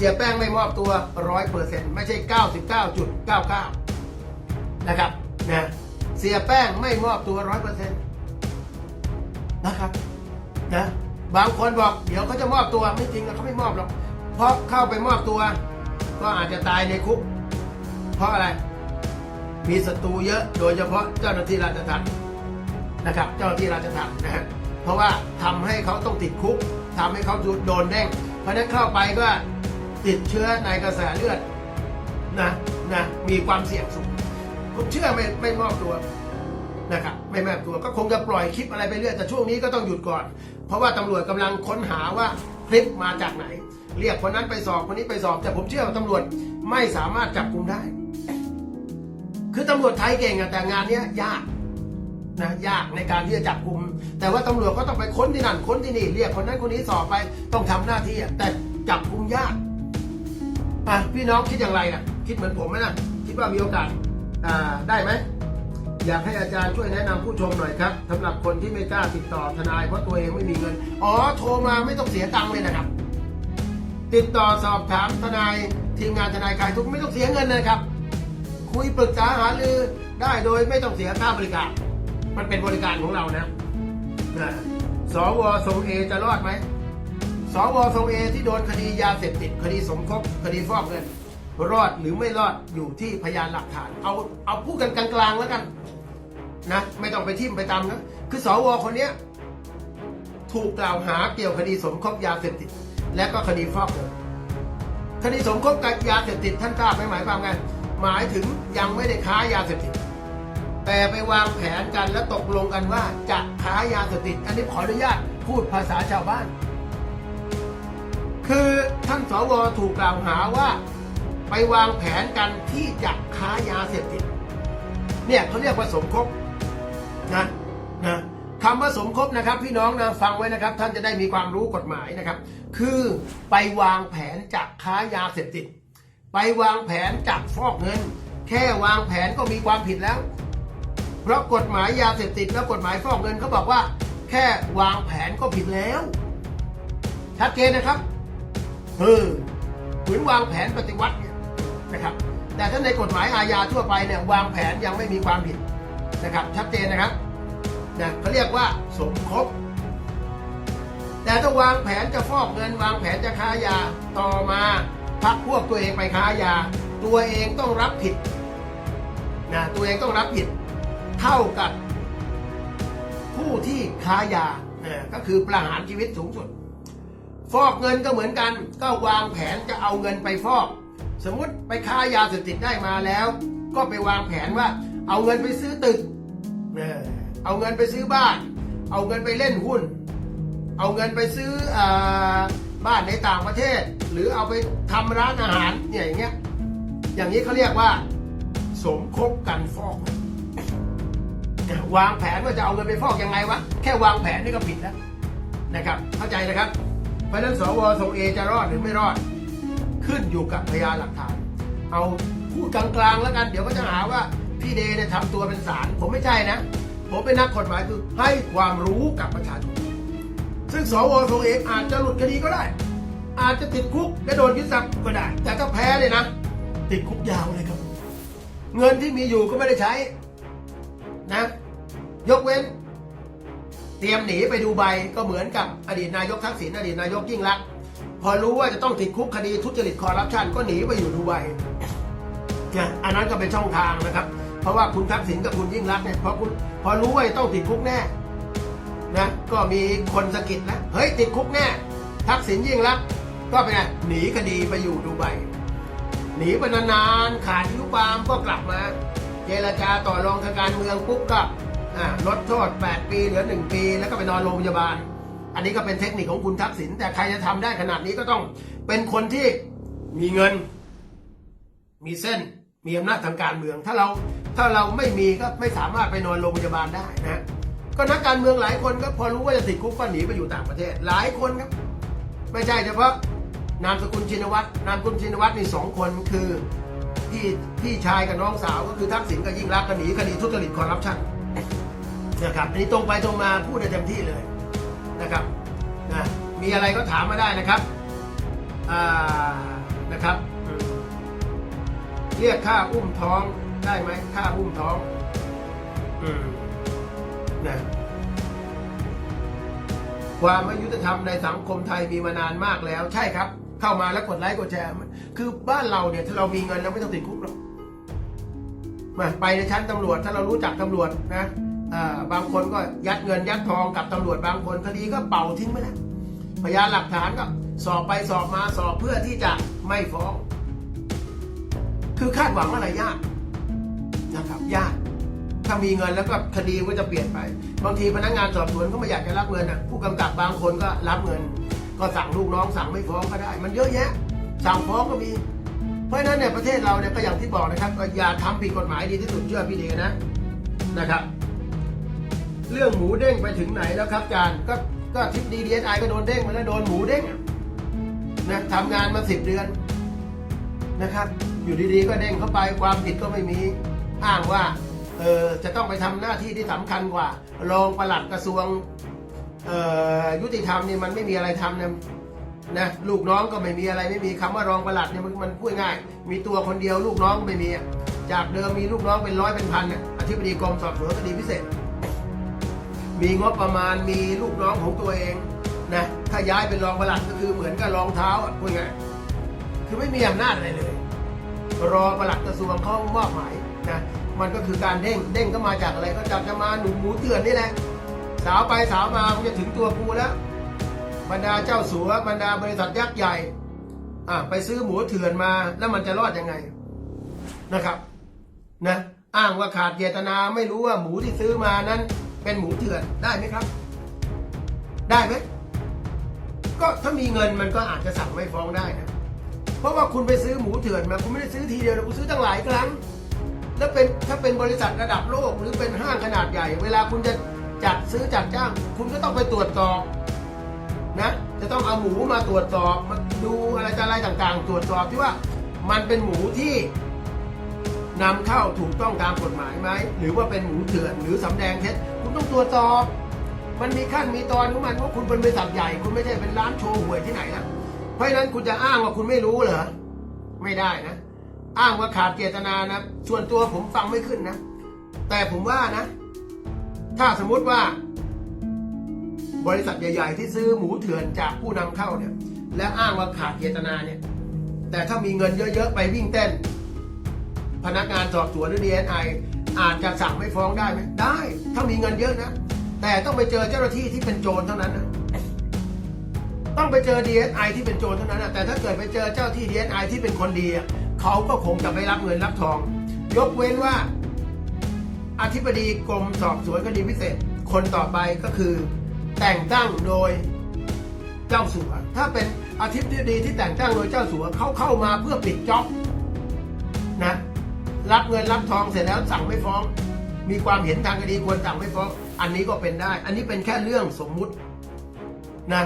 เสียแป้งไม่มอบตัวร้อยเปอร์เซ็นต์ไม่ใช่เก้าสิบเก้าจุดเก้าเก้านะครับนะเสียแป้งไม่มอบตัวร้อยเปอร์เซ็นต์นะครับนะบางคนบอกเดี๋ยวเขาจะมอบตัวไม่จริงเขาไม่มอบหรอกเพราะเข้าไปมอบตัว ก็อาจจะตายในคุก เพราะอะไร มีศัตรูเยอะโดยเฉพาะเจ้าหน้าที่ราชทัณฑ์นะครับ เจ้าหน้าที่ราชทัณฑ์นะฮะเพราะว่าทำให้เขาต้องติดคุกทำให้เขาโดนเด้งเพราะนั้นเข้าไปก็ ติดเชื้อในกระแสเลือดนะนะมีความเสี่ยงสูงผมเชื่อไม่ไม่มอบตัวนะครับไม่แมบตัวก็คงจะปล่อยคลิปอะไรไปเรื่อยแต่ช่วงนี้ก็ต้องหยุดก่อน เพราะว่าตำรวจกำลังค้นหาว่าคลิปมาจากไหน เรียกคนนั้นไปสอบคนนี้ไปสอบ แต่ผมเชื่อว่าตำรวจไม่สามารถจับกุมได้ คือตำรวจไทยเก่งอะแต่งานเนี้ยยากนะยากในการที่จะจับกลุ่มแต่ว่าตำรวจก็ต้องไปค้นที่นั่นค้นที่นี่ เรียกคนนั้นคนนี้สอบไปต้องทำหน้าที่อะแต่จับกลุ่มยาก อะพี่น้องคิดอย่างไรนะคิดเหมือนผมไหมนะคิดว่ามีโอกาสอ่าได้ไหมอยากให้อาจารย์ช่วยแนะนำผู้ชมหน่อยครับสำหรับคนที่ไม่กล้าติดต่อทนายเพราะตัวเองไม่มีเงิน อ๋อโทรมาไม่ต้องเสียตังค์เลยนะครับ ติดต่อสอบถามทนายทีมงานทนายคลายทุกไม่ต้องเสียเงินนะครับ คุยปรึกษาหารือได้โดยไม่ต้องเสียค่าบริการ มันเป็นบริการของเรานะนะสวทรงเอจะรอดไหม สวทรงเอที่โดนคดียาเสพติดคดีสมคบคดีฟอกเงิน รอดหรือไม่รอดอยู่ที่พยานหลักฐาน เอาเอาพูดกันกลางๆแล้วกันนะไม่ต้องไปทิมไปตามนะคือสวคนเนี้ยถูกกล่าวหาเกี่ยวคดีสมคบยาเสพติด และก็คดีฟอกเงินคดีสมคบกับยาเสพติดท่านทราบไหมหมายความไงหมายถึงยังไม่ได้ค้ายาเสพติด แต่ไปวางแผนกันและตกลงกันว่าจะค้ายาเสพติด อันนี้ขออนุญาตพูดภาษาชาวบ้าน คือท่านสวถูกกล่าวหาว่าไปวางแผนกันที่จะค้ายาเสพติด เนี่ยเขาเรียกว่าสมคบนะนะคำว่าสมคบนะครับ พี่น้องนะฟังไว้นะครับ ท่านจะได้มีความรู้กฎหมายนะครับ คือไปวางแผนจากค้ายาเสพติด ไปวางแผนจากฟอกเงิน แค่วางแผนก็มีความผิดแล้ว เพราะกฎหมายยาเสพติดและกฎหมายฟอกเงินเขาบอกว่า แค่วางแผนก็ผิดแล้วชัดเจนนะครับ เออเหมือนวางแผนปฏิวัติเนี่ยนะครับ แต่ถ้าในกฎหมายอาญาทั่วไปเนี่ยวางแผนยังไม่มีความผิดนะครับ ชัดเจนนะครับนะเขาเรียกว่าสมคบ แต่ถ้าวางแผนจะฟอกเงินวางแผนจะค้ายาต่อมาพักพวกตัวเองไปค้ายา ตัวเองต้องรับผิดนะตัวเองต้องรับผิดเท่ากับผู้ที่ค้ายานะก็คือประหารชีวิตสูงสุด ฟอกเงินก็เหมือนกัน ก็วางแผนจะเอาเงินไปฟอก สมมติไปค้ายาเสพติดได้มาแล้ว ก็ไปวางแผนว่า เอาเงินไปซื้อตึก เออเอาเงินไปซื้อบ้าน เอาเงินไปเล่นหุ้น เอาเงินไปซื้ออาบ้านในต่างประเทศ หรือเอาไปทำร้านอาหารเนี่ยอย่างเงี้ยอย่างนี้เขาเรียกว่า สมคบกันฟอก วางแผนว่าจะเอาเงินไปฟอกยังไงวะแค่วางแผนนี่ก็ผิดแล้วนะครับ เข้าใจนะครับ เพราะฉะนั้นสวทรงเอจะรอดหรือไม่รอด ขึ้นอยู่กับพยานหลักฐาน เอาพูดกลางๆแล้วกัน เดี๋ยวก็จะหาว่าพี่เดเนี่ยทำตัวเป็นสารผมไม่ใช่นะ ผมเป็นนักกฎหมายคือให้ความรู้กับประชาชน ซึ่งสวทรงเออาจจะหลุดคดีก็ได้ อาจจะติดคุกและโดนยึดทรัพย์ก็ได้ แต่ถ้าแพ้เลยนะ ติดคุกยาวเลยครับ เงินที่มีอยู่ก็ไม่ได้ใช้นะ ยกเว้น เตรียมหนีไปดูใบก็เหมือนกับอดีตนายกทักษิณอดีตนายกยิ่งรักษณ์พอรู้ว่าจะต้องติดคุกคดีทุจริตคอร์รัปชันก็หนีไปอยู่ดูไบนะอันนั้นก็เป็นช่องทางนะครับ เพราะว่าคุณทักษิณกับคุณยิ่งรักษณ์เนี่ยพอคุณพอรู้ว่าจะต้องติดคุกแน่นะก็มีคนสะกิดแล้วเฮ้ยติดคุกแน่ทักษิณยิ่งรักษณ์ก็เป็นไงหนีคดีไปอยู่ดูไบหนีไปนานๆขาดอายุความก็กลับมา เจรจาต่อรองทางการเมืองปุ๊บก็ อ่าลดโทษ 8 ปีเหลือ 1 ปี แล้วก็ไปนอนโรงพยาบาล อันนี้ก็เป็นเทคนิคของคุณทักษิณแต่ใครจะทำได้ขนาดนี้ก็ต้องเป็นคนที่มีเงิน มีเส้นมีอำนาจทางการเมือง ถ้าเราถ้าเราไม่มีก็ไม่สามารถไปนอนโรงพยาบาลได้นะก็นักการเมืองหลายคนก็พอรู้ว่าจะติดคุกก็หนีไปอยู่ต่างประเทศ หลายคนครับ ไม่ใช่เฉพาะนามสกุลชินวัตรนามสกุลชินวัตรนี่สองคนคือพี่พี่ชายกับน้องสาวก็คือทักษิณกับยิ่งรักก็หนีคดีทุจริตคอร์รัปชัน นะครับอันนี้ตรงไปตรงมาพูดได้เต็มที่เลยนะครับนะมีอะไรก็ถามมาได้นะครับอ่าเรียกค่าอุ้มท้องได้ไหมค่าอุ้มท้องอืมนะความไม่ยุติธรรมในสังคมไทยมีมานานมากแล้ว ใช่ครับ เข้ามาแล้วกดไลค์กดแชร์คือบ้านเราเนี่ยถ้าเรามีเงินเราไม่ต้องติดคุกหรอกมาไปในชั้นตำรวจ ถ้าเรารู้จักตำรวจนะ บางคนก็ยัดเงินยัดทองกับตำรวจบางคนคดีก็เป่าทิ้งไปแล้วพยานหลักฐานก็สอบไปสอบมาสอบเพื่อที่จะไม่ฟ้อง คือคาดหวังอะไรยากนะครับยากถ้ามีเงินแล้วก็คดีก็จะเปลี่ยนไป บางทีพนักงานสอบสวนเขาไม่อยากจะรับเงินอะผู้กำกับบางคนก็รับเงิน ก็สั่งลูกน้องสั่งไม่ฟ้องก็ได้ มันเยอะแยะ สั่งฟ้องก็มี เพราะฉะนั้นเนี่ยประเทศเราเนี่ยก็อย่างที่บอกนะครับอย่าทำผิดกฎหมายดีที่สุดเชื่อพี่เดนะนะครับ เรื่องหมูเด้งไปถึงไหนแล้วครับอาจารย์ก็ก็ทิปดีดีเอสไอก็โดนเด้งมาแล้วโดนหมูเด้งนะทำงานมาสิบเดือนนะครับ อยู่ดีๆก็เด้งเข้าไปความผิดก็ไม่มีอ้างว่าเออจะต้องไปทำหน้าที่ที่สำคัญกว่า รองปลัดกระทรวงยุติธรรมนี่มันไม่มีอะไรทำนะนะลูกน้องก็ไม่มีอะไรไม่มีคำว่ารองปลัดเนี่ยมันพูดง่าย มีตัวคนเดียวลูกน้องไม่มี จากเดิมมีลูกน้องเป็นร้อยเป็นพันเนี่ยอธิบดีกรมสอบสวนคดีพิเศษ มีงบประมาณมีลูกน้องของตัวเองนะถ้าย้ายเป็นรองประหลัดก็คือเหมือนกับรองเท้าอะพูดง่ายคือไม่มีอำนาจอะไรเลย รอประหลัดกระทรวงเขามอบหมายนะมันก็คือการเด้งเด้งก็มาจากอะไรก็จากจะมาหนุ่มหมูเถื่อนนี่แหละสาวไปสาวมามันจะถึงตัวกูแล้วบรรดาเจ้าสัวบรรดาบริษัทยักษ์ใหญ่อะไปซื้อหมูเถื่อนมาแล้วมันจะรอดยังไงนะครับนะอ้างว่าขาดเจตนาไม่รู้ว่าหมูที่ซื้อมานั้น เป็นหมูเถื่อนได้ไหมครับ ได้ไหมก็ถ้ามีเงินมันก็อาจจะสั่งไม่ฟ้องได้นะเพราะว่าคุณไปซื้อหมูเถื่อนมาคุณไม่ได้ซื้อทีเดียวนะคุณซื้อตั้งหลายครั้ง แล้วเป็นถ้าเป็นบริษัทระดับโลกหรือเป็นห้างขนาดใหญ่ เวลาคุณจะจัดซื้อจัดจ้าง คุณก็ต้องไปตรวจสอบนะจะต้องเอาหมูมาตรวจสอบมาดูอะไรอะไรต่างๆ ตรวจสอบที่ว่ามันเป็นหมูที่ นำเข้าถูกต้องตามกฎหมายไหมหรือว่าเป็นหมูเถื่อนหรือสำแดงเท็จคุณต้องตรวจสอบ มันมีขั้นมีตอนของมันเพราคุณเป็นบริษัทใหญ่ คุณไม่ใช่เป็นร้านโชว์หวยที่ไหนนะเพราะฉะนั้นคุณจะอ้างว่าคุณไม่รู้เหรอไม่ได้นะ อ้างว่าขาดเจตนานะ ส่วนตัวผมฟังไม่ขึ้นนะ แต่ผมว่านะ ถ้าสมมุติว่า บริษัทใหญ่ ๆ ที่ซื้อหมูเถื่อนจากผู้นำเข้าเนี่ย และอ้างว่าขาดเจตนาเนี่ย แต่ถ้ามีเงินเยอะ ๆ ไปวิ่งเต้น พนักงานสอบสวนหรือ DNI อาจจะสั่งไม่ฟ้องได้ไหมได้ ถ้ามีเงินเยอะนะ แต่ต้องไปเจอเจ้าหน้าที่ที่เป็นโจรเท่านั้นนะต้องไปเจอ DNI ที่เป็นโจรเท่านั้นนะแต่ถ้าเกิดไปเจอเจ้าที่ DNI ที่เป็นคนดีเขาก็คงจะไม่รับเงินรับทอง ยกเว้นว่า อธิบดีกรมสอบสวนคดีพิเศษ คนต่อไปก็คือ แต่งตั้งโดยเจ้าสัวถ้าเป็นอธิบดีที่แต่งตั้งโดยเจ้าสัวเขาเข้ามาเพื่อปิดจ็อบนะ รับเงินรับทองเสร็จแล้วสั่งไม่ฟ้อง มีความเห็นทางคดีควรสั่งไม่ฟ้อง อันนี้ก็เป็นได้ อันนี้เป็นแค่เรื่องสมมุตินะ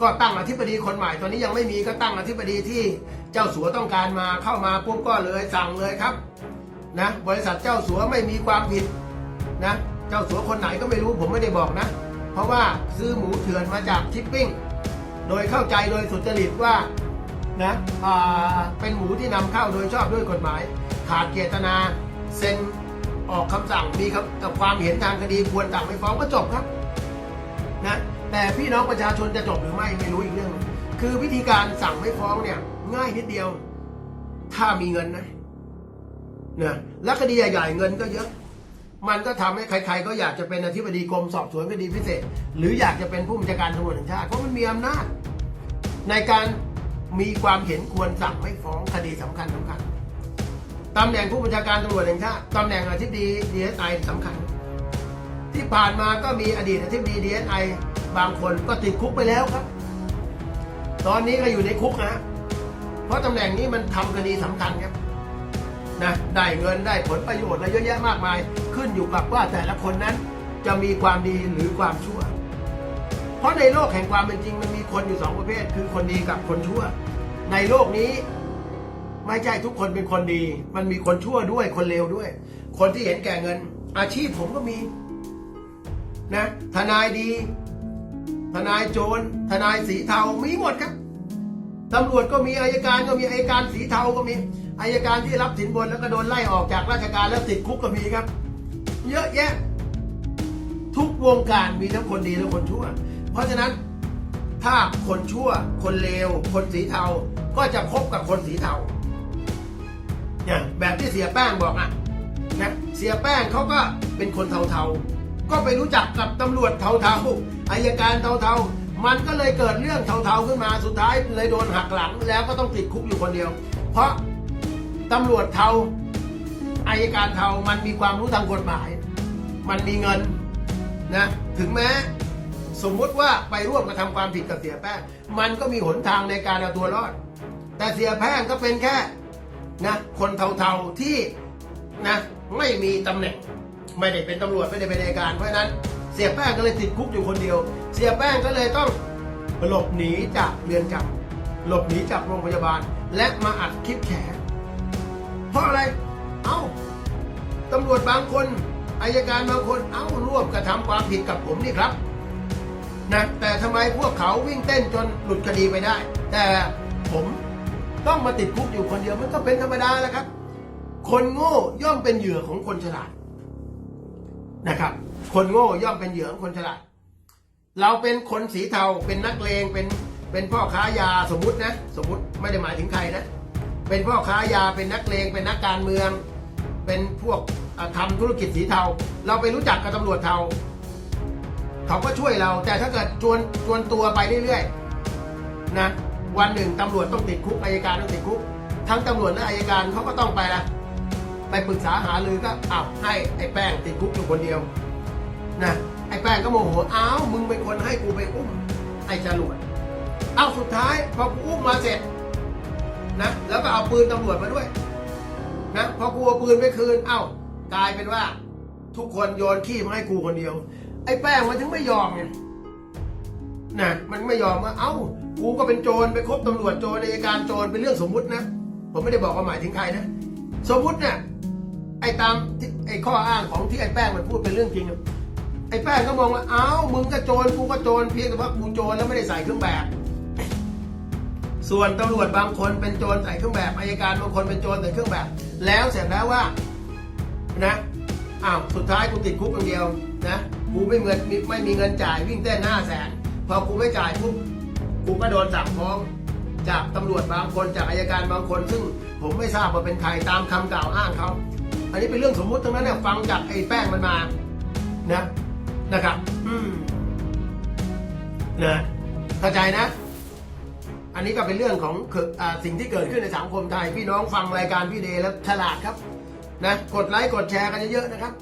ก็ตั้งอธิบดีคนใหม่ตอนนี้ยังไม่มีก็ตั้งอธิบดีที่เจ้าสัวต้องการมาเข้ามาปุ๊บก็เลยสั่งเลยครับนะบริษัทเจ้าสัวไม่มีความผิดนะเจ้าสัวคนไหนก็ไม่รู้ผมไม่ได้บอกนะ เพราะว่าซื้อหมูเถื่อนมาจากทิปปิ้งโดยเข้าใจโดยสุจริตว่านะอ่าเป็นหมูที่นำเข้าโดยชอบด้วยกฎหมาย ขาดเจตนา เซ็นออกคำสั่งมีคำกับความเห็นทางคดีควรสั่งไม่ฟ้องก็จบครับนะแต่พี่น้องประชาชนจะจบหรือไม่ไม่รู้อีกเรื่องหนึ่งคือวิธีการสั่งไม่ฟ้องเนี่ยง่ายนิดเดียว ถ้ามีเงินนะเนี่ยและคดีใหญ่ๆเงินก็เยอะ มันก็ทำให้ใคร ๆ ก็อยากจะเป็นอธิบดีกรมสอบสวนคดีพิเศษ หรืออยากจะเป็นผู้บัญชาการตำรวจแห่งชาติเพราะมันมีอำนาจ ในการมีความเห็นควรสั่งไม่ฟ้องคดีสำคัญสำคัญ ตำแหน่งผู้บัญชาการตำรวจแห่งชาติตำแหน่งอธิบดีดีเอสไอสำคัญ ที่ผ่านมาก็มีอดีตอธิบดีดีเอสไอบางคนก็ติดคุกไปแล้วครับ ตอนนี้ก็อยู่ในคุกนะ เพราะตำแหน่งนี้มันทำคดีสำคัญครับนะได้เงินได้ผลประโยชน์อะไรเยอะแยะมากมาย ขึ้นอยู่กับว่าแต่ละคนนั้นจะมีความดีหรือความชั่ว เพราะในโลกแห่งความเป็นจริงมันมีคนอยู่สองประเภท คือคนดีกับคนชั่ว ในโลกนี้ ไม่ใช่ทุกคนเป็นคนดี มันมีคนชั่วด้วยคนเลวด้วย คนที่เห็นแก่เงิน อาชีพผมก็มีนะทนายดี ทนายโจรทนายสีเทามีหมดครับตำรวจก็มีอายการก็มีอายการสีเทาก็มีอายการที่รับสินบนแล้วก็โดนไล่ออกจากราชการแล้วติดคุกก็มีครับ เยอะแยะ ทุกวงการมีทั้งคนดีและคนชั่ว เพราะฉะนั้นถ้าคนชั่ว คนเลว คนสีเทา ก็จะคบกับคนสีเทา เนี่ยแบบที่เสียแป้งบอกอะนะเสียแป้งเขาก็เป็นคนเทาๆ ก็ไปรู้จักกับตำรวจเทาๆอายการเทาๆ มันก็เลยเกิดเรื่องเทาๆขึ้นมาสุดท้ายเลยโดนหักหลังแล้วก็ต้องติดคุกอยู่คนเดียว เพราะตำรวจเทาอายการเทามันมีความรู้ทางกฎหมาย มันมีเงินนะถึงแม้สมมุติว่าไปร่วมกระทำความผิดกับเสียแป้ง มันก็มีหนทางในการเอาตัวรอด แต่เสียแป้งก็เป็นแค่ นะคนเทาๆที่นะไม่มีตำแหน่ง ไม่ได้เป็นตำรวจไม่ได้เป็นอัยการเพราะฉะนั้นเสียแป้งก็เลยติดคุกอยู่คนเดียว เสียแป้งก็เลยต้องหลบหนีจากเรือนจำหลบหนีจากโรงพยาบาล และมาอัดคลิปแฉเพราะอะไร เอ้าตำรวจบางคนอายการบางคนเอ้าร่วมกระทำความผิดกับผมนี่ครับนะแต่ทำไมพวกเขาวิ่งเต้นจนหลุดคดีไปได้ แต่ผม ต้องมาติดคุกอยู่คนเดียวมันก็เป็นธรรมดาแล้วครับ คนโง่ย่อมเป็นเหยื่อของคนฉลาดนะครับ คนโง่ย่อมเป็นเหยื่อของคนฉลาด เราเป็นคนสีเทาเป็นนักเลงเป็นเป็นพ่อค้ายาสมมตินะ สมมติไม่ได้หมายถึงใครนะ เป็นพ่อค้ายาเป็นนักเลงเป็นนักการเมือง เป็นพวกอะทำธุรกิจสีเทา เราไปรู้จักกับตำรวจเทาเขาก็ช่วยเรา แต่ถ้าเกิดจวนจวนตัวไปเรื่อยๆนะ วันหนึ่งตำรวจต้องติดคุกอายการต้องติดคุก ทั้งตำรวจและอายการเขาก็ต้องไปละไปปรึกษาหารือก็อ้าวให้ไอ้แป้งติดคุกอยู่คนเดียวนะไอ้แป้งก็โมโหอ้าวมึงเป็นคนให้กูไปอุ้มไอ้จรวดเอาสุดท้ายพอกูอุ้มมาเสร็จนะแล้วก็เอาปืนตำรวจมาด้วยนะพอกูเอาปืนไปคืน เอ้ากลายเป็นว่า ทุกคนโยนขี้มาให้กูคนเดียว ไอ้แป้งมันถึงไม่ยอมไงนะมันไม่ยอมว่าเอ้า กูก็เป็นโจรไปคบตำรวจโจรในการโจรเป็นเรื่องสมมุตินะ ผมไม่ได้บอกว่าหมายถึงใครนะ สมมุติเนี่ยไอ้ตามไอ้ข้ออ้างของที่ไอ้แป้งมันพูดเป็นเรื่องจริงไอ้แป้งก็มองว่าเอ้ามึงก็โจรกูก็โจรเพียงแต่ว่ากูโจรแล้วไม่ได้ใส่เครื่องแบบ ส่วนตำรวจบางคนเป็นโจรใส่เครื่องแบบอายการบางคนเป็นโจรใส่เครื่องแบบ แล้วเสร็จแล้วว่านะอ้าวสุดท้ายกูติดคุกอย่างเดียวนะกูไม่เงินไม่ไม่มีเงินจ่ายวิ่งเต้นห้าแสนพอกูไม่จ่ายปุ๊บ กูก็โดนสั่งฟ้องจากตำรวจบางคนจากอายการบางคน ซึ่งผมไม่ทราบว่าเป็นใครตามคำกล่าวอ้างเขาอันนี้เป็นเรื่องสมมุติทั้งนั้นเนี่ยฟังจากไอ้แป้งมันมานะนะครับ อืมนะเข้าใจนะ อันนี้ก็เป็นเรื่องของอสิ่งที่เกิดขึ้นในสังคมไทย พี่น้องฟังรายการพี่เดย์แล้วฉลาดครับ นะ กดไลค์กดแชร์กันเยอะๆนะครับ